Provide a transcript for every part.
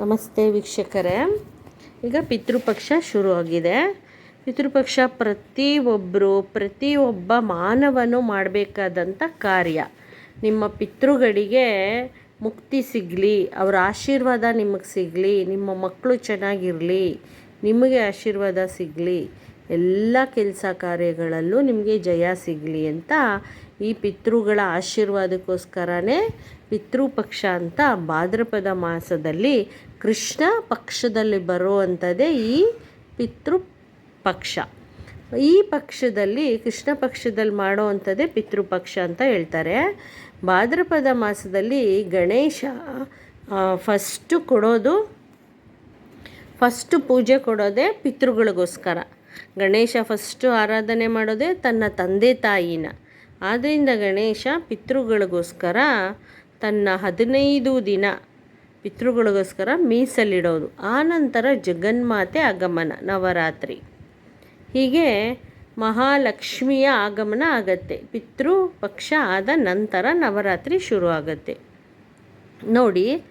ನಮಸ್ತೆ ವೀಕ್ಷಕರೇ. ಈಗ ಪಿತೃಪಕ್ಷ ಶುರು ಆಗಿದೆ. ಪಿತೃಪಕ್ಷ ಪ್ರತಿಯೊಬ್ಬರು ಪ್ರತಿಯೊಬ್ಬ ಮಾನವನು ಮಾಡಬೇಕಾದಂಥ ಕಾರ್ಯ. ನಿಮ್ಮ ಪಿತೃಗಳಿಗೆ ಮುಕ್ತಿ ಸಿಗಲಿ, ಅವರ ಆಶೀರ್ವಾದ ನಿಮಗೆ ಸಿಗಲಿ, ನಿಮ್ಮ ಮಕ್ಕಳು ಚೆನ್ನಾಗಿರಲಿ, ನಿಮಗೆ ಆಶೀರ್ವಾದ ಸಿಗಲಿ ಎಲ್ಲ ಕೆಲಸ ಕಾರ್ಯಗಳಲ್ಲೂ ನಿಮಗೆ ಜಯ ಸಿಗಲಿ ಅಂತ ಈ ಪಿತೃಗಳ ಆಶೀರ್ವಾದಕ್ಕೋಸ್ಕರನೇ ಪಿತೃಪಕ್ಷ ಅಂತ ಭಾದ್ರಪದ ಮಾಸದಲ್ಲಿ ಕೃಷ್ಣ ಪಕ್ಷದಲ್ಲಿ ಬರುವಂಥದ್ದೇ ಈ ಪಿತೃ ಪಕ್ಷ ಈ ಪಕ್ಷದಲ್ಲಿ, ಕೃಷ್ಣ ಪಕ್ಷದಲ್ಲಿ ಮಾಡುವಂಥದ್ದೇ ಪಿತೃಪಕ್ಷ ಅಂತ ಹೇಳ್ತಾರೆ. ಭಾದ್ರಪದ ಮಾಸದಲ್ಲಿ ಗಣೇಶ ಫಸ್ಟು ಕೊಡೋದು ಫಸ್ಟು ಪೂಜೆ ಕೊಡೋದೇ ಪಿತೃಗಳಿಗೋಸ್ಕರ. ಗಣೇಶ ಫಸ್ಟು ಆರಾಧನೆ ಮಾಡೋದೇ ತನ್ನ ತಂದೆ ತಾಯಿನ. ಆದ್ದರಿಂದ ಗಣೇಶ ಪಿತೃಗಳಿಗೋಸ್ಕರ ತನ್ನ ಹದಿನೈದು ದಿನ ಪಿತೃಗಳಿಗೋಸ್ಕರ ಮೀಸಲಿಡೋದು. ಆನಂತರ ಜಗನ್ಮಾತೆ ಆಗಮನ, ನವರಾತ್ರಿ. ಹೀಗೆ ಮಹಾಲಕ್ಷ್ಮಿಯ ಆಗಮನ ಆಗತ್ತೆ. ಪಿತೃ ಪಕ್ಷ ಆದ ನಂತರ ನವರಾತ್ರಿ ಶುರು ಆಗತ್ತೆ ನೋಡಿ,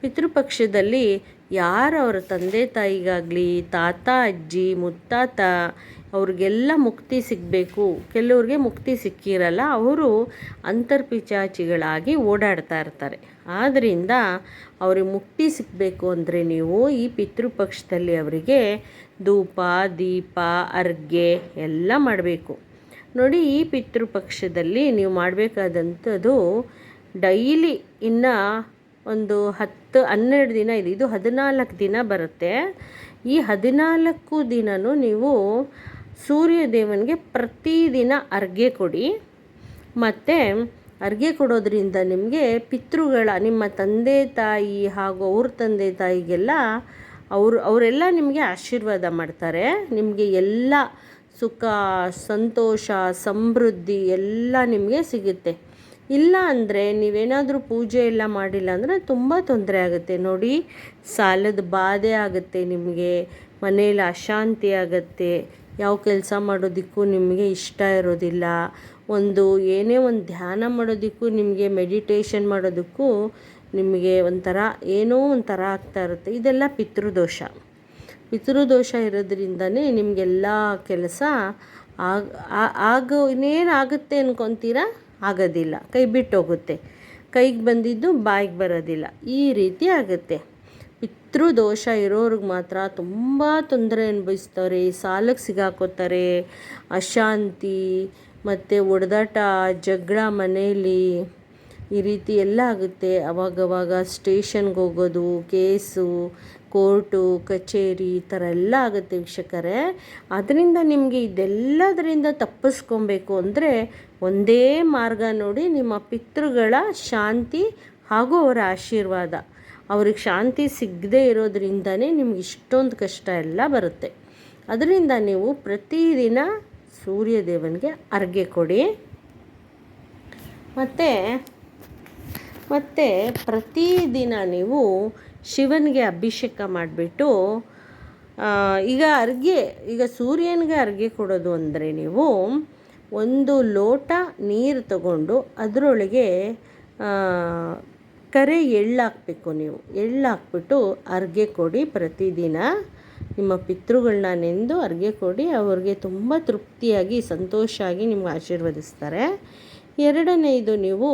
ಪಿತೃಪಕ್ಷದಲ್ಲಿ ಯಾರು ಅವರ ತಂದೆ ತಾಯಿಗಾಗಲಿ, ತಾತ, ಅಜ್ಜಿ, ಮುತ್ತಾತ, ಅವ್ರಿಗೆಲ್ಲ ಮುಕ್ತಿ ಸಿಗಬೇಕು. ಕೆಲವ್ರಿಗೆ ಮುಕ್ತಿ ಸಿಕ್ಕಿರಲ್ಲ, ಅವರು ಅಂತರ್ಪಿಚಾಚಿಗಳಾಗಿ ಓಡಾಡ್ತಾ ಇರ್ತಾರೆ. ಆದ್ದರಿಂದ ಅವ್ರಿಗೆ ಮುಕ್ತಿ ಸಿಗಬೇಕು ಅಂದರೆ ನೀವು ಈ ಪಿತೃಪಕ್ಷದಲ್ಲಿ ಅವರಿಗೆ ಧೂಪ, ದೀಪ, ಅರ್ಗೆ ಎಲ್ಲ ಮಾಡಬೇಕು. ನೋಡಿ, ಈ ಪಿತೃಪಕ್ಷದಲ್ಲಿ ನೀವು ಮಾಡಬೇಕಾದಂಥದ್ದು ಡೈಲಿ ಇನ್ನು ಒಂದು ಹತ್ತು, ಹನ್ನೆರಡು ದಿನ ಇದೆ. ಇದು ಹದಿನಾಲ್ಕು ದಿನ ಬರುತ್ತೆ. ಈ ಹದಿನಾಲ್ಕು ದಿನನೂ ನೀವು ಸೂರ್ಯದೇವನಿಗೆ ಪ್ರತಿದಿನ ಅರ್ಗೆ ಕೊಡಿ. ಮತ್ತು ಅರ್ಗೆ ಕೊಡೋದ್ರಿಂದ ನಿಮಗೆ ಪಿತೃಗಳ, ನಿಮ್ಮ ತಂದೆ ತಾಯಿ ಹಾಗೂ ಅವ್ರ ತಂದೆ ತಾಯಿಗೆಲ್ಲ ಅವರು, ಅವರೆಲ್ಲ ನಿಮಗೆ ಆಶೀರ್ವಾದ ಮಾಡ್ತಾರೆ. ನಿಮಗೆ ಎಲ್ಲ ಸುಖ, ಸಂತೋಷ, ಸಮೃದ್ಧಿ ಎಲ್ಲ ನಿಮಗೆ ಸಿಗುತ್ತೆ. ಇಲ್ಲ ಅಂದರೆ ನೀವೇನಾದರೂ ಪೂಜೆ ಎಲ್ಲ ಮಾಡಿಲ್ಲ ಅಂದರೆ ತುಂಬ ತೊಂದರೆ ಆಗುತ್ತೆ. ನೋಡಿ, ಸಾಲದ ಬಾಧೆ ಆಗುತ್ತೆ ನಿಮಗೆ, ಮನೆಯಲ್ಲಿ ಅಶಾಂತಿ ಆಗುತ್ತೆ, ಯಾವ ಕೆಲಸ ಮಾಡೋದಕ್ಕೂ ನಿಮಗೆ ಇಷ್ಟ ಇರೋದಿಲ್ಲ. ಒಂದು, ಏನೇ ಒಂದು ಧ್ಯಾನ ಮಾಡೋದಕ್ಕೂ ನಿಮಗೆ ಮೆಡಿಟೇಷನ್ ಮಾಡೋದಕ್ಕೂ ನಿಮಗೆ ಒಂಥರ, ಏನೋ ಒಂಥರ ಆಗ್ತಾ ಇರುತ್ತೆ. ಇದೆಲ್ಲ ಪಿತೃದೋಷ. ಪಿತೃದೋಷ ಇರೋದ್ರಿಂದನೇ ನಿಮಗೆಲ್ಲ ಕೆಲಸ ಆಗ ಆಗೋ, ಇನ್ನೇನು ಆಗುತ್ತೆ ಅನ್ಕೊತೀರಾ? ಆಗೋದಿಲ್ಲ. ಕೈ ಬಿಟ್ಟೋಗುತ್ತೆ ಕೈಗೆ ಬಂದಿದ್ದು ಬಾಯಿಗೆ ಬರೋದಿಲ್ಲ. ಈ ರೀತಿ ಆಗುತ್ತೆ. ಪಿತೃದೋಷ ಇರೋರಿಗೆ ಮಾತ್ರ ತುಂಬ ತೊಂದರೆ ಅನುಭವಿಸ್ತಾರೆ. ಸಾಲಕ್ಕೆ ಸಿಗಾಕೋತಾರೆ. ಅಶಾಂತಿ ಮತ್ತು ಒಡೆದಾಟ, ಜಗಳ ಮನೆಯಲ್ಲಿ ಈ ರೀತಿ ಎಲ್ಲ ಆಗುತ್ತೆ. ಅವಾಗವಾಗ ಸ್ಟೇಷನ್ಗೆ ಹೋಗೋದು, ಕೇಸು, ಕೋರ್ಟು, ಕಚೇರಿ ಈ ಥರ ಎಲ್ಲ ಆಗುತ್ತೆ ವೀಕ್ಷಕರೇ. ಅದರಿಂದ ನಿಮಗೆ ಇದೆಲ್ಲದರಿಂದ ತಪ್ಪಿಸ್ಕೊಬೇಕು ಅಂದರೆ ಒಂದೇ ಮಾರ್ಗ ನೋಡಿ ನಿಮ್ಮ ಪಿತೃಗಳ ಶಾಂತಿ ಹಾಗೂ ಅವರ ಆಶೀರ್ವಾದ. ಅವ್ರಿಗೆ ಶಾಂತಿ ಸಿಗದೇ ಇರೋದ್ರಿಂದನೇ ನಿಮ್ಗೆ ಇಷ್ಟೊಂದು ಕಷ್ಟ ಎಲ್ಲ ಬರುತ್ತೆ. ಅದರಿಂದ ನೀವು ಪ್ರತಿದಿನ ಸೂರ್ಯದೇವನಿಗೆ ಅರ್ಗೆ ಕೊಡಿ. ಮತ್ತು ಮತ್ತು ಪ್ರತಿದಿನ ನೀವು ಶಿವನಿಗೆ ಅಭಿಷೇಕ ಮಾಡಿಬಿಟ್ಟು ಈಗ ಅರ್ಗೆ ಈಗ ಸೂರ್ಯನಿಗೆ ಅರ್ಗೆ ಕೊಡೋದು ಅಂದರೆ ನೀವು ಒಂದು ಲೋಟ ನೀರು ತಗೊಂಡು ಅದರೊಳಗೆ ಕರೆ ಎಳ್ಳಾಕಬೇಕು ನೀವು. ಎಳ್ಳಾಕ್ಬಿಟ್ಟು ಅರ್ಗೆ ಕೊಡಿ ಪ್ರತಿದಿನ. ನಿಮ್ಮ ಪಿತೃಗಳನ್ನ ನೆಂದು ಅರ್ಗೆ ಕೊಡಿ. ಅವ್ರಿಗೆ ತುಂಬ ತೃಪ್ತಿಯಾಗಿ ಸಂತೋಷ ಆಗಿ ನಿಮ್ಗೆ ಆಶೀರ್ವದಿಸ್ತಾರೆ. ಎರಡನೇದು ನೀವು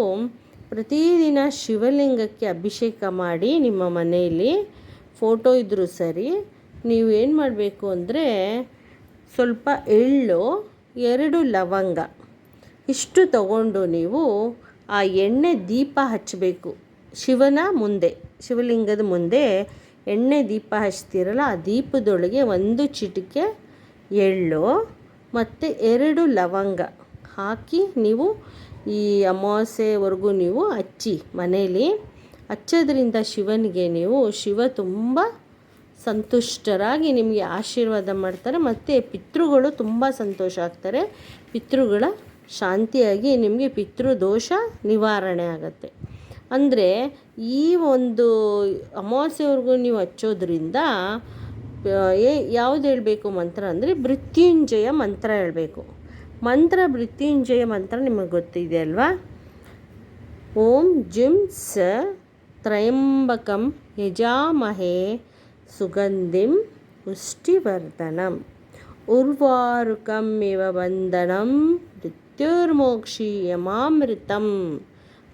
ಪ್ರತಿದಿನ ಶಿವಲಿಂಗಕ್ಕೆ ಅಭಿಷೇಕ ಮಾಡಿ ನಿಮ್ಮ ಮನೆಯಲ್ಲಿ ಫೋಟೋ ಇದ್ದರೂ ಸರಿ ನೀವು ಏನು ಮಾಡಬೇಕು ಅಂದರೆ ಸ್ವಲ್ಪ ಎಳ್ಳು ಎರಡು ಲವಂಗ. ಇಷ್ಟು ತಗೊಂಡು ನೀವು ಆ ಎಣ್ಣೆ ದೀಪ ಹಚ್ಚಬೇಕು. ಶಿವನ ಮುಂದೆ, ಶಿವಲಿಂಗದ ಮುಂದೆ ಎಣ್ಣೆ ದೀಪ ಹಚ್ತಿರಲ್ಲ, ಆ ದೀಪದೊಳಗೆ ಒಂದು ಚಿಟಿಕೆ ಎಳ್ಳು ಮತ್ತು ಎರಡು ಲವಂಗ ಹಾಕಿ ನೀವು ಈ ಅಮಾವಾಸ್ಯವರೆಗೂ ನೀವು ಹಚ್ಚಿ ಮನೇಲಿ. ಹಚ್ಚೋದ್ರಿಂದ ಶಿವನಿಗೆ ನೀವು ಶಿವ ತುಂಬ ಸಂತುಷ್ಟರಾಗಿ ನಿಮಗೆ ಆಶೀರ್ವಾದ ಮಾಡ್ತಾರೆ. ಮತ್ತು ಪಿತೃಗಳು ತುಂಬ ಸಂತೋಷ ಆಗ್ತಾರೆ. ಪಿತೃಗಳ ಶಾಂತಿಯಾಗಿ ನಿಮಗೆ ಪಿತೃದೋಷ ನಿವಾರಣೆ ಆಗುತ್ತೆ. ಅಂದರೆ ಈ ಒಂದು ಅಮಾವಾಸ್ಯವರೆಗೂ ನೀವು ಹಚ್ಚೋದ್ರಿಂದ, ಏ, ಯಾವುದು ಹೇಳಬೇಕು ಮಂತ್ರ ಅಂದರೆ ಮೃತ್ಯುಂಜಯ ಮಂತ್ರ ಹೇಳಬೇಕು. ಮಂತ್ರ ಮೃತ್ಯುಂಜಯ ಮಂತ್ರ ನಿಮಗೆ ಗೊತ್ತಿದೆ ಅಲ್ವಾ? ಓಂ ಜಿಂ ಸ ತ್ರಯಂಬಕಂ ಯಜಾಮಹೇ ಸುಗಂಧಿಂ ಪುಷ್ಟಿವರ್ಧನಂ ಉರ್ವಾರುಕಂ ಇವ ಬಂಧನಂ ಮೃತ್ಯುರ್ಮೋಕ್ಷೀಯಮಾಮೃತಂ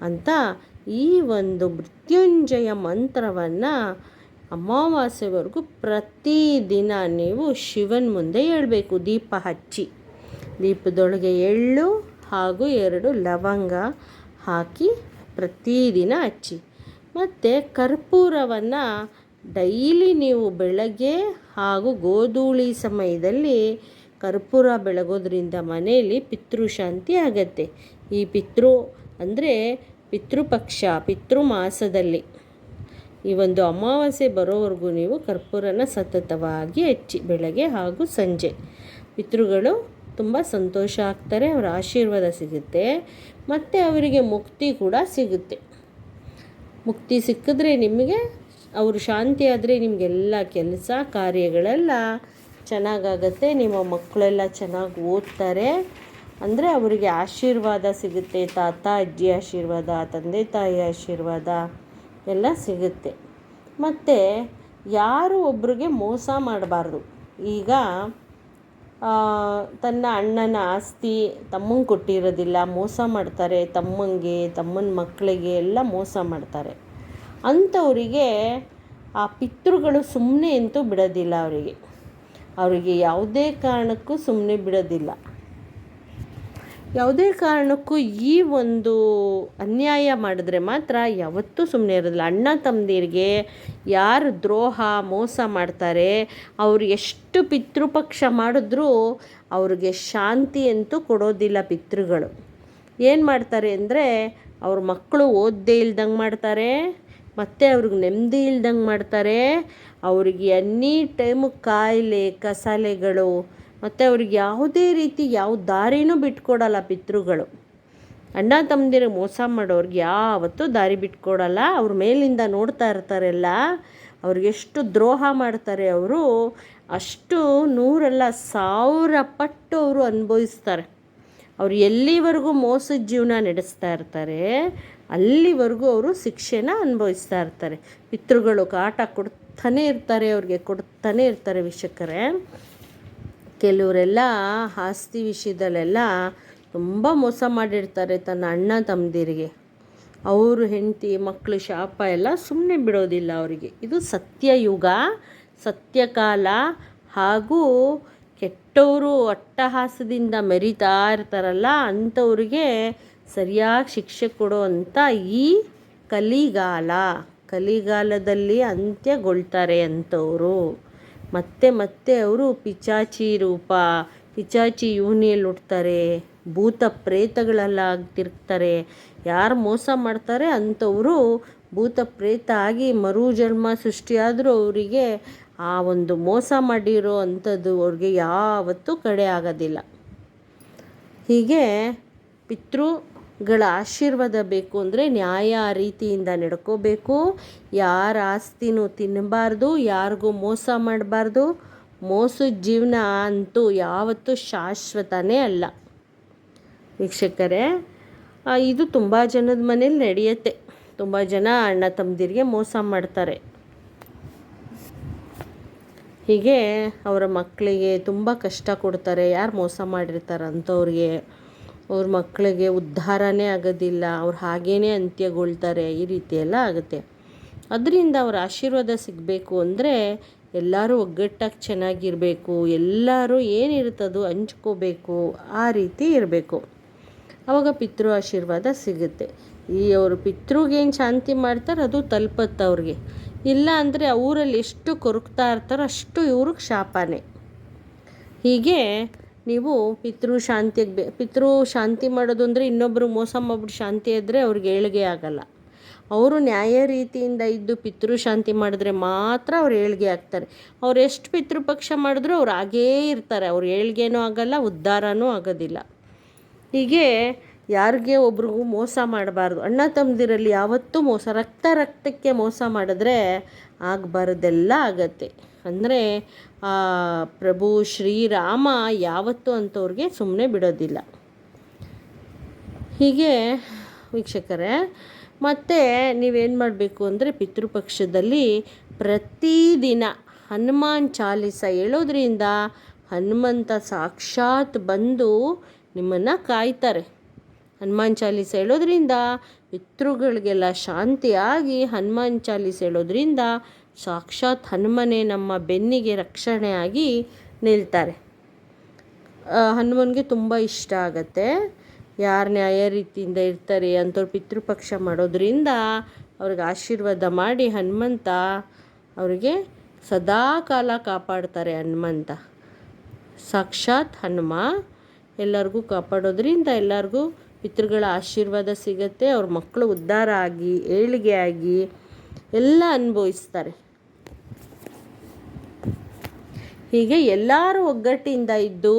ಅಂತ ಈ ಒಂದು ಮೃತ್ಯುಂಜಯ ಮಂತ್ರವನ್ನು ಅಮಾವಾಸ್ಯವರೆಗೂ ಪ್ರತಿದಿನ ನೀವು ಶಿವನ ಮುಂದೆ ಹೇಳಬೇಕು, ದೀಪ ಹಚ್ಚಿ. ದೀಪದೊಳಗೆ ಎಳ್ಳು ಹಾಗೂ ಎರಡು ಲವಂಗ ಹಾಕಿ ಪ್ರತಿದಿನ ಹಚ್ಚಿ. ಮತ್ತು ಕರ್ಪೂರವನ್ನು ಡೈಲಿ ನೀವು ಬೆಳಗ್ಗೆ ಹಾಗೂ ಗೋಧೂಳಿ ಸಮಯದಲ್ಲಿ ಕರ್ಪೂರ ಬೆಳಗೋದ್ರಿಂದ ಮನೆಯಲ್ಲಿ ಪಿತೃಶಾಂತಿ ಆಗತ್ತೆ. ಈ ಪಿತೃ ಅಂದರೆ ಪಿತೃಪಕ್ಷ ಪಿತೃ ಮಾಸದಲ್ಲಿ ಈ ಒಂದು ಅಮಾವಾಸ್ಯೆ ಬರೋವರೆಗೂ ನೀವು ಕರ್ಪೂರನ ಸತತವಾಗಿ ಹಚ್ಚಿ, ಬೆಳಗ್ಗೆ ಹಾಗೂ ಸಂಜೆ. ಪಿತೃಗಳು ತುಂಬ ಸಂತೋಷ ಆಗ್ತಾರೆ, ಅವರ ಆಶೀರ್ವಾದ ಸಿಗುತ್ತೆ, ಮತ್ತು ಅವರಿಗೆ ಮುಕ್ತಿ ಕೂಡ ಸಿಗುತ್ತೆ. ಮುಕ್ತಿ ಸಿಕ್ಕಿದ್ರೆ ನಿಮಗೆ ಅವರು ಶಾಂತಿ ಆದರೆ ನಿಮಗೆಲ್ಲ ಕೆಲಸ, ಕಾರ್ಯಗಳೆಲ್ಲ ಚೆನ್ನಾಗಾಗತ್ತೆ. ನಿಮ್ಮ ಮಕ್ಕಳೆಲ್ಲ ಚೆನ್ನಾಗಿ ಓದ್ತಾರೆ. ಅಂದರೆ ಅವರಿಗೆ ಆಶೀರ್ವಾದ ಸಿಗುತ್ತೆ. ತಾತ, ಅಜ್ಜಿ ಆಶೀರ್ವಾದ, ತಂದೆ, ತಾಯಿ ಆಶೀರ್ವಾದ ಎಲ್ಲ ಸಿಗುತ್ತೆ. ಮತ್ತು ಯಾರು ಒಬ್ರಿಗೆ ಮೋಸ ಮಾಡಬಾರ್ದು. ಈಗ ತನ್ನ ಅಣ್ಣನ ಆಸ್ತಿ ತಮ್ಮಂಗೆ ಕೊಟ್ಟಿರೋದಿಲ್ಲ. ಮೋಸ ಮಾಡ್ತಾರೆ. ತಮ್ಮಂಗೆ, ತಮ್ಮನ ಮಕ್ಕಳಿಗೆ ಎಲ್ಲ ಮೋಸ ಮಾಡ್ತಾರೆ. ಅಂಥವರಿಗೆ ಆ ಪಿತೃಗಳು ಸುಮ್ಮನೆ ಅಂತೂ ಬಿಡೋದಿಲ್ಲ ಅವರಿಗೆ. ಅವರಿಗೆ ಯಾವುದೇ ಕಾರಣಕ್ಕೂ ಸುಮ್ಮನೆ ಬಿಡೋದಿಲ್ಲ. ಯಾವುದೇ ಕಾರಣಕ್ಕೂ ಈ ಒಂದು ಅನ್ಯಾಯ ಮಾಡಿದ್ರೆ ಮಾತ್ರ ಯಾವತ್ತೂ ಸುಮ್ಮನೆ ಇರೋದಿಲ್ಲ. ಅಣ್ಣ ತಮ್ಮದಿರಿಗೆ ಯಾರು ದ್ರೋಹ, ಮೋಸ ಮಾಡ್ತಾರೆ, ಅವ್ರು ಎಷ್ಟು ಪಿತೃಪಕ್ಷ ಮಾಡಿದ್ರೂ ಅವ್ರಿಗೆ ಶಾಂತಿ ಅಂತೂ ಕೊಡೋದಿಲ್ಲ ಪಿತೃಗಳು. ಏನು ಮಾಡ್ತಾರೆ ಅಂದರೆ ಅವ್ರ ಮಕ್ಕಳು ಓದದೇ ಇಲ್ದಂಗೆ ಮಾಡ್ತಾರೆ. ಮತ್ತು ಅವ್ರಿಗೆ ನೆಮ್ಮದಿ ಇಲ್ದಂಗೆ ಮಾಡ್ತಾರೆ. ಅವ್ರಿಗೆ ಎನಿ ಟೈಮು ಕಾಯಿಲೆ, ಕಸಾಲೆಗಳು, ಮತ್ತು ಅವ್ರಿಗೆ ಯಾವುದೇ ರೀತಿ ಯಾವ ದಾರಿನೂ ಬಿಟ್ಕೊಡಲ್ಲ ಪಿತೃಗಳು. ಅಣ್ಣ ತಮ್ಮದಿರ ಮೋಸ ಮಾಡೋರಿಗೆ ಯಾವತ್ತೂ ದಾರಿ ಬಿಟ್ಕೊಡಲ್ಲ. ಅವ್ರ ಮೇಲಿಂದ ನೋಡ್ತಾ ಇರ್ತಾರೆಲ್ಲ ಅವ್ರಿಗೆ ಎಷ್ಟು ದ್ರೋಹ ಮಾಡ್ತಾರೆ ಅವರು. ಅಷ್ಟು ನೂರಲ್ಲ ಸಾವಿರ ಪಟ್ಟು ಅವರು ಅನುಭವಿಸ್ತಾರೆ. ಅವ್ರು ಎಲ್ಲಿವರೆಗೂ ಮೋಸದ ಜೀವನ ನಡೆಸ್ತಾ ಇರ್ತಾರೆ. ಅಲ್ಲಿವರೆಗೂ ಅವರು ಶಿಕ್ಷೆನ ಅನುಭವಿಸ್ತಾ ಇರ್ತಾರೆ. ಪಿತೃಗಳು ಕಾಟ ಕೊಡ್ತಾನೆ ಇರ್ತಾರೆ, ಅವ್ರಿಗೆ ಕೊಡ್ತಾನೆ ಇರ್ತಾರೆ ವೀಕ್ಷಕರೇ. ಕೆಲವರೆಲ್ಲ ಆಸ್ತಿ ವಿಷಯದಲ್ಲೆಲ್ಲ ತುಂಬ ಮೋಸ ಮಾಡಿರ್ತಾರೆ ತನ್ನ ಅಣ್ಣ ತಮ್ಮದಿರಿಗೆ. ಅವರು ಹೆಂಡತಿ ಮಕ್ಕಳು ಶಾಪ ಎಲ್ಲ ಸುಮ್ಮನೆ ಬಿಡೋದಿಲ್ಲ ಅವರಿಗೆ. ಇದು ಸತ್ಯಯುಗ ಸತ್ಯಕಾಲ ಹಾಗೂ ಕೆಟ್ಟವರು ಅಟ್ಟಹಾಸದಿಂದ ಮೆರಿತಾ ಇರ್ತಾರಲ್ಲ ಅಂಥವ್ರಿಗೆ ಸರಿಯಾಗಿ ಶಿಕ್ಷೆ ಕೊಡುವಂಥ ಈ ಕಲಿಗಾಲ. ಕಲಿಗಾಲದಲ್ಲಿ ಅಂತ್ಯಗೊಳ್ತಾರೆ ಅಂಥವರು ಮತ್ತೆ ಮತ್ತೆ ಅವರು ಪಿಚಾಚಿ ರೂಪ, ಪಿಚಾಚಿ ಯೋನಿಯಲ್ಲಿ ಹುಟ್ತಾರೆ ಭೂತ ಪ್ರೇತಗಳೆಲ್ಲ ತಿರುಗ್ತಾರೆ ಯಾರು ಮೋಸ ಮಾಡ್ತಾರೆ ಅಂಥವರು ಭೂತ ಪ್ರೇತ ಆಗಿ ಮರುಜನ್ಮ ಸೃಷ್ಟಿಯಾದರೂ ಅವರಿಗೆ ಆ ಒಂದು ಮೋಸ ಮಾಡಿರೋ ಅಂಥದ್ದು ಅವ್ರಿಗೆ ಯಾವತ್ತೂ ಕಡೆ ಆಗೋದಿಲ್ಲ. ಹೀಗೆ ಪಿತೃ ಗಳ ಆಶೀರ್ವಾದ ಬೇಕು ಅಂದರೆ ನ್ಯಾಯ ರೀತಿಯಿಂದ ನಡ್ಕೋಬೇಕು. ಯಾರ ಆಸ್ತಿನೂ ತಿನ್ನಬಾರ್ದು, ಯಾರಿಗೂ ಮೋಸ ಮಾಡಬಾರ್ದು. ಮೋಸದ ಜೀವನ ಅಂತೂ ಯಾವತ್ತೂ ಶಾಶ್ವತನೇ ಅಲ್ಲ. ವೀಕ್ಷಕರೇ ಇದು ತುಂಬ ಜನದ ಮನೇಲಿ ನಡೆಯುತ್ತೆ. ತುಂಬ ಜನ ಅಣ್ಣ ತಮ್ಮದಿರಿಗೆ ಮೋಸ ಮಾಡ್ತಾರೆ. ಹೀಗೆ ಅವರ ಮಕ್ಕಳಿಗೆ ತುಂಬ ಕಷ್ಟ ಕೊಡ್ತಾರೆ. ಯಾರು ಮೋಸ ಮಾಡಿರ್ತಾರೆ ಅಂಥವ್ರಿಗೆ ಅವ್ರ ಮಕ್ಕಳಿಗೆ ಉದ್ಧಾರನೇ ಆಗೋದಿಲ್ಲ, ಅವ್ರು ಹಾಗೇ ಅಂತ್ಯಗೊಳ್ತಾರೆ, ಈ ರೀತಿ ಎಲ್ಲ ಆಗುತ್ತೆ. ಅದರಿಂದ ಅವ್ರ ಆಶೀರ್ವಾದ ಸಿಗಬೇಕು ಅಂದರೆ ಎಲ್ಲರೂ ಒಗ್ಗಟ್ಟಾಗಿ ಚೆನ್ನಾಗಿರಬೇಕು, ಎಲ್ಲರೂ ಏನಿರುತ್ತದು ಹಂಚ್ಕೋಬೇಕು, ಆ ರೀತಿ ಇರಬೇಕು. ಆವಾಗ ಪಿತೃ ಆಶೀರ್ವಾದ ಸಿಗುತ್ತೆ. ಈ ಅವರು ಪಿತೃಗೇನು ಶಾಂತಿ ಮಾಡ್ತಾರೆ ಅದು ತಲುಪತ್ತೆ ಅವ್ರಿಗೆ. ಇಲ್ಲ ಅಂದರೆ ಅವರಲ್ಲಿ ಎಷ್ಟು ಕೊರಗ್ತಾ ಇರ್ತಾರೋ ಅಷ್ಟು ಇವ್ರಿಗೆ ಶಾಪನೇ. ಹೀಗೆ ನೀವು ಪಿತೃ ಶಾಂತಿಗೆ ಬೇ ಪಿತೃ ಶಾಂತಿ ಮಾಡೋದು ಅಂದರೆ ಇನ್ನೊಬ್ಬರು ಮೋಸ ಮಾಡ್ಬಿಟ್ಟು ಶಾಂತಿ ಇದ್ದರೆ ಅವ್ರಿಗೆ ಏಳಿಗೆ ಆಗಲ್ಲ. ಅವರು ನ್ಯಾಯ ರೀತಿಯಿಂದ ಇದ್ದು ಪಿತೃ ಶಾಂತಿ ಮಾಡಿದ್ರೆ ಮಾತ್ರ ಅವ್ರು ಏಳಿಗೆ ಆಗ್ತಾರೆ. ಅವ್ರು ಎಷ್ಟು ಪಿತೃಪಕ್ಷ ಮಾಡಿದ್ರೂ ಅವ್ರು ಹಾಗೇ ಇರ್ತಾರೆ. ಅವ್ರು ಏಳಿಗೆನೂ ಆಗಲ್ಲ, ಉದ್ಧಾರನೂ ಆಗೋದಿಲ್ಲ. ಹೀಗೆ ಯಾರಿಗೆ ಒಬ್ರಿಗೂ ಮೋಸ ಮಾಡಬಾರ್ದು. ಅಣ್ಣ ತಮ್ಮದಿರಲ್ಲಿ ಯಾವತ್ತೂ ಮೋಸ, ರಕ್ತ ರಕ್ತಕ್ಕೆ ಮೋಸ ಮಾಡಿದ್ರೆ ಆಗಬಾರ್ದೆಲ್ಲ ಆಗತ್ತೆ. ಅಂದರೆ ಪ್ರಭು ಶ್ರೀರಾಮ ಯಾವತ್ತೂ ಅಂಥವ್ರಿಗೆ ಸುಮ್ಮನೆ ಬಿಡೋದಿಲ್ಲ. ಹೀಗೆ, ವೀಕ್ಷಕರೇ, ಮತ್ತು ನೀವೇನು ಮಾಡಬೇಕು ಅಂದರೆ ಪಿತೃಪಕ್ಷದಲ್ಲಿ ಪ್ರತಿದಿನ ಹನುಮಾನ್ ಚಾಲಿಸ ಹೇಳೋದ್ರಿಂದ ಹನುಮಂತ ಸಾಕ್ಷಾತ್ ಬಂದು ನಿಮ್ಮನ್ನು ಕಾಯ್ತಾರೆ. ಹನುಮಾನ್ ಚಾಲೀಸ ಹೇಳೋದ್ರಿಂದ ಪಿತೃಗಳಿಗೆಲ್ಲ ಶಾಂತಿಯಾಗಿ ಹನುಮಾನ್ ಚಾಲೀಸ ಹೇಳೋದ್ರಿಂದ ಸಾಕ್ಷಾತ್ ಹನುಮನೇ ನಮ್ಮ ಬೆನ್ನಿಗೆ ರಕ್ಷಣೆಯಾಗಿ ನಿಲ್ತಾರೆ. ಹನುಮನ್ಗೆ ತುಂಬ ಇಷ್ಟ ಆಗತ್ತೆ. ಯಾರು ನ್ಯಾಯ ರೀತಿಯಿಂದ ಇರ್ತಾರೆ ಅಂಥವ್ರು ಪಿತೃಪಕ್ಷ ಮಾಡೋದ್ರಿಂದ ಅವ್ರಿಗೆ ಆಶೀರ್ವಾದ ಮಾಡಿ ಹನುಮಂತ ಅವರಿಗೆ ಸದಾ ಕಾಲ ಕಾಪಾಡ್ತಾರೆ ಹನುಮಂತ. ಸಾಕ್ಷಾತ್ ಹನುಮ ಎಲ್ಲರಿಗೂ ಕಾಪಾಡೋದ್ರಿಂದ ಎಲ್ಲರಿಗೂ ಪಿತೃಗಳ ಆಶೀರ್ವಾದ ಸಿಗತ್ತೆ. ಅವ್ರ ಮಕ್ಕಳು ಉದ್ಧಾರ ಆಗಿ ಏಳಿಗೆ ಆಗಿ ಎಲ್ಲ ಅನುಭವಿಸ್ತಾರೆ. ಹೀಗೆ ಎಲ್ಲರೂ ಒಗ್ಗಟ್ಟಿಂದ ಇದ್ದು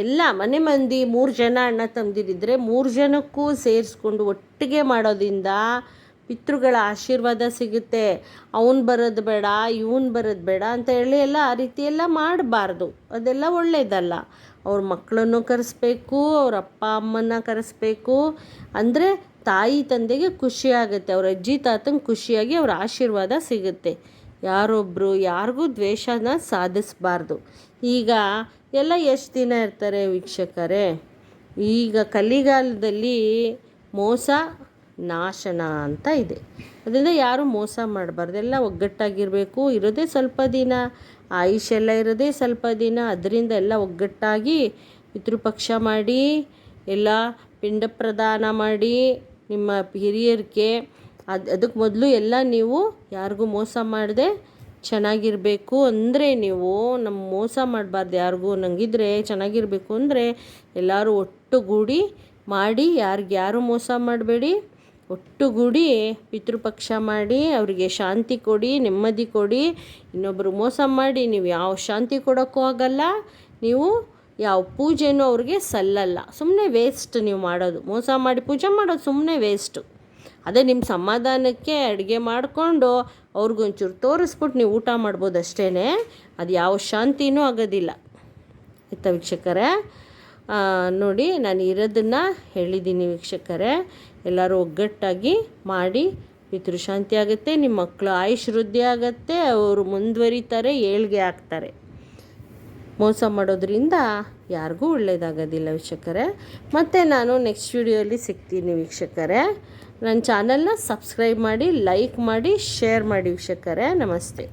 ಎಲ್ಲ ಮನೆ ಮಂದಿ ಮೂರು ಜನ ಅಣ್ಣ ತಂದಿದ್ದರೆ ಮೂರು ಜನಕ್ಕೂ ಸೇರಿಸ್ಕೊಂಡು ಒಟ್ಟಿಗೆ ಮಾಡೋದ್ರಿಂದ ಪಿತೃಗಳ ಆಶೀರ್ವಾದ ಸಿಗುತ್ತೆ. ಅವನು ಬರೋದು ಬೇಡ, ಇವನು ಬರೋದು ಬೇಡ ಅಂತ ಹೇಳಿ ಎಲ್ಲ ಆ ರೀತಿ ಎಲ್ಲ ಮಾಡಬಾರ್ದು. ಅದೆಲ್ಲ ಒಳ್ಳೆಯದಲ್ಲ ಅವ್ರ ಮಕ್ಕಳನ್ನು ಕರೆಸ್ಬೇಕು, ಅವ್ರ ಅಪ್ಪ ಅಮ್ಮನ ಕರೆಸ್ಬೇಕು. ಅಂದರೆ ತಾಯಿ ತಂದೆಗೆ ಖುಷಿಯಾಗುತ್ತೆ, ಅವ್ರ ಅಜ್ಜಿ ತಾತಂಗೆ ಖುಷಿಯಾಗಿ ಅವ್ರ ಆಶೀರ್ವಾದ ಸಿಗುತ್ತೆ. ಯಾರೊಬ್ಬರು ಯಾರಿಗೂ ದ್ವೇಷನ ಸಾಧಿಸಬಾರ್ದು. ಈಗ ಎಲ್ಲ ಎಷ್ಟು ದಿನ ಇರ್ತಾರೆ ವೀಕ್ಷಕರೇ? ಈಗ ಕಲಿಗಾಲದಲ್ಲಿ ಮೋಸ ನಾಶನ ಅಂತ ಇದೆ. ಅದರಿಂದ ಯಾರೂ ಮೋಸ ಮಾಡಬಾರ್ದು. ಎಲ್ಲ ಒಗ್ಗಟ್ಟಾಗಿರಬೇಕು. ಇರೋದೇ ಸ್ವಲ್ಪ ದಿನ. ಆಯುಷ್ ಎಲ್ಲ ಇರೋದೇ ಸ್ವಲ್ಪ ದಿನ. ಅದರಿಂದ ಎಲ್ಲ ಒಗ್ಗಟ್ಟಾಗಿ ಪಿತೃಪಕ್ಷ ಮಾಡಿ, ಎಲ್ಲ ಪಿಂಡ ಪ್ರದಾನ ಮಾಡಿ, ನಿಮ್ಮ ಹಿರಿಯರಿಗೆ ಅದು ಅದಕ್ಕೆ ಮೊದಲು ಎಲ್ಲ ನೀವು ಯಾರಿಗೂ ಮೋಸ ಮಾಡದೆ ಚೆನ್ನಾಗಿರಬೇಕು ಅಂದರೆ ನೀವು ನಮ್ಮ ಮೋಸ ಮಾಡಬಾರ್ದು ಯಾರಿಗೂ. ನಂಗಿದ್ರೆ ಚೆನ್ನಾಗಿರಬೇಕು ಅಂದರೆ ಎಲ್ಲರೂ ಒಟ್ಟುಗೂಡಿ ಮಾಡಿ ಯಾರಿಗ್ಯಾರು ಮೋಸ ಮಾಡಬೇಡಿ, ಒಟ್ಟುಗೂಡಿ ಪಿತೃಪಕ್ಷ ಮಾಡಿ, ಅವರಿಗೆ ಶಾಂತಿ ಕೊಡಿ, ನೆಮ್ಮದಿ ಕೊಡಿ ಇನ್ನೊಬ್ಬರು ಮೋಸ ಮಾಡಿ, ನೀವು ಯಾವ ಶಾಂತಿ ಕೊಡೋಕ್ಕೂ ಆಗಲ್ಲ, ನೀವು ಯಾವ ಪೂಜೆನೂ ಅವ್ರಿಗೆ ಸಲ್ಲಲ್ಲ. ಸುಮ್ಮನೆ ವೇಸ್ಟ್ ನೀವು ಮಾಡೋದು. ಮೋಸ ಮಾಡಿ ಪೂಜೆ ಮಾಡೋದು ಸುಮ್ಮನೆ ವೇಸ್ಟು ಅದೇ ನಿಮ್ಮ ಸಮಾಧಾನಕ್ಕೆ ಅಡುಗೆ ಮಾಡಿಕೊಂಡು ಅವ್ರಿಗೊಂಚೂರು ತೋರಿಸ್ಬಿಟ್ಟು ನೀವು ಊಟ ಮಾಡ್ಬೋದು ಅಷ್ಟೇ ಅದು ಯಾವ ಶಾಂತಿನೂ ಆಗೋದಿಲ್ಲ. ಆಯ್ತಾ ವೀಕ್ಷಕರೇ? ನೋಡಿ, ನಾನು ಇರೋದನ್ನು ಹೇಳಿದ್ದೀನಿ ವೀಕ್ಷಕರೇ. ಎಲ್ಲರೂ ಒಗ್ಗಟ್ಟಾಗಿ ಮಾಡಿ ಪಿತೃಶಾಂತಿ ಆಗುತ್ತೆ, ನಿಮ್ಮ ಮಕ್ಕಳು ಆಯುಷ್ ವೃದ್ಧಿ ಆಗುತ್ತೆ, ಅವರು ಮುಂದುವರಿತಾರೆ, ಏಳ್ಗೆ ಆಗ್ತಾರೆ. ಮೋಸ ಮಾಡೋದ್ರಿಂದ ಯಾರಿಗೂ ಒಳ್ಳೆಯದಾಗೋದಿಲ್ಲ ವೀಕ್ಷಕರೇ. ಮತ್ತು ನಾನು ನೆಕ್ಸ್ಟ್ ವಿಡಿಯೋಲಿ ಸಿಗ್ತೀನಿ ವೀಕ್ಷಕರೇ. ನನ್ನ ಚಾನಲ್ನ ಸಬ್ಸ್ಕ್ರೈಬ್ ಮಾಡಿ ಲೈಕ್ ಮಾಡಿ ಶೇರ್ ಮಾಡಿ ವೀಕ್ಷಕರೇ ನಮಸ್ತೆ.